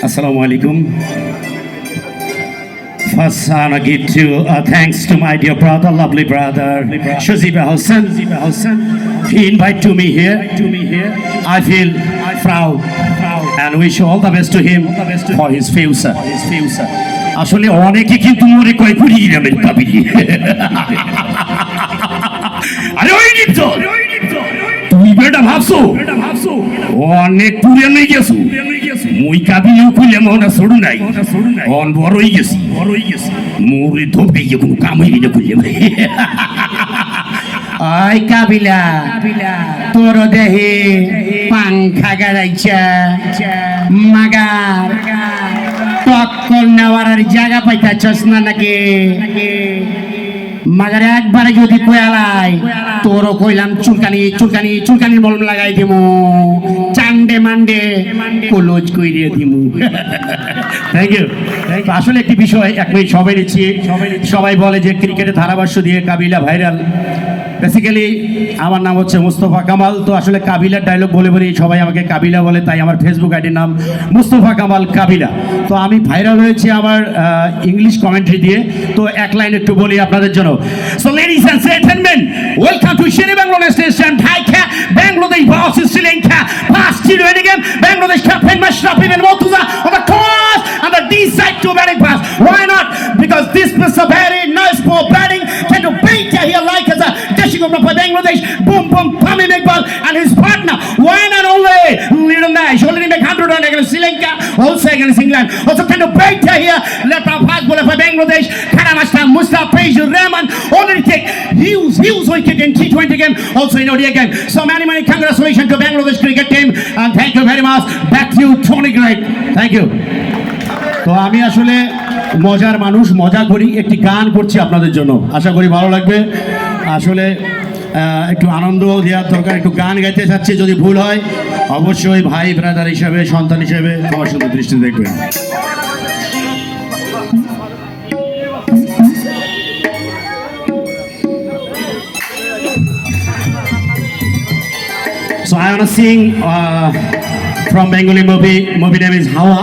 Assalamu alaikum. First, I want to give to uh, thanks to my dear brother, lovely brother, Shaziba Hossain. He invited to me here. To me here. I feel proud, and wish all the best to him for his future. His future. আসলে অনেকে কিন্তু মনে কয় কুড়ি গ্রামের কাবিলি আরে ওই নিপ্ত বেটা ভাবছ? অনেক পুরে পুরানো গেছো। মুই কাবিলেও খুলে মনে সরু নাই। অন বড়ই গেছি। বড়ই গেছি। মোরে ধোপে গিয়ে কোনো কাম হইবি না খুললে ওই কাবিলা তোর দেহে পাংখা গাড়াইছা মাগার টক্কর নেওয়ার আর জায়গা পাইতাছস না নাকি? মাগার একবারে যদি কোয়ালাই তোরও কইলাম চুলকানি চুলকানি চুলকানির মলম লাগাই দিমু। চান্ডে মান্ডে কলজ কইরে দিমু। থ্যাংক ইউ আসলে একটি বিষয় এক মিনিট সবাই নিচ্ছি। সবাই বলে যে ক্রিকেটে ধারাভাষ্য দিয়ে কাবিলা ভাইরাল। বেসিক্যালি আমার নাম হচ্ছে মুস্তফা কামাল তো আসলে কাবিলার ডায়লগ বলে বলি, সবাই আমাকে কাবিলা বলে, তাই আমার ফেসবুক আইডির নাম মুস্তফা কামাল কাবিলা তো আমি ভাইরাল হয়েছি আমার ইংলিশ কমেন্ট্রি দিয়ে তো এক লাইন একটু বলি আপনাদের জন্য so ladies and gentleman welcome to Shere Bangladesh station Dhaka Bangladesh versus Sri Lanka first zero again Bangladesh captain Mashrafe Bin Mortaza the cross and the D side to batting pass. Why not? Because this was a Bangladesh. Boom, boom, Pami Iqbal and his partner. Why not only Little Nash already make 100 run against Sri Lanka, also against England. Also can to beat here. Left arm fast bowler for Bangladesh. Karamashta Mustafizur Rahman already take huge, huge wicket in T20 game, also in ODI game. So many, many congratulations to Bangladesh cricket team and thank you very much. Back to you, Tony Great. Thank you. তো আমি আসলে মজার মানুষ মজা করি একটি গান করছি আপনাদের জন্য আশা করি ভালো লাগবে আসলে একটু আনন্দ দেওয়ার দরকার একটু গান গাইতে চাচ্ছি যদি ভুল হয় অবশ্যই ভাই ব্রাদার হিসাবে সন্তান হিসাবে আমার সুন্দর দৃষ্টি দেখবেন So I want to sing uh, from Bengali movie. Movie name is Hawa.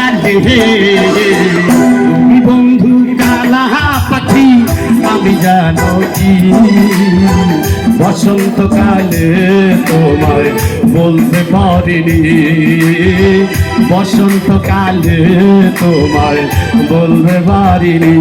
তুমি বন্ধু কালা পাখি, আমি জানো কি? বসন্তকালে তোমায় বলতে পারিনি। বসন্তকালে তোমায় বলতে পারিনি।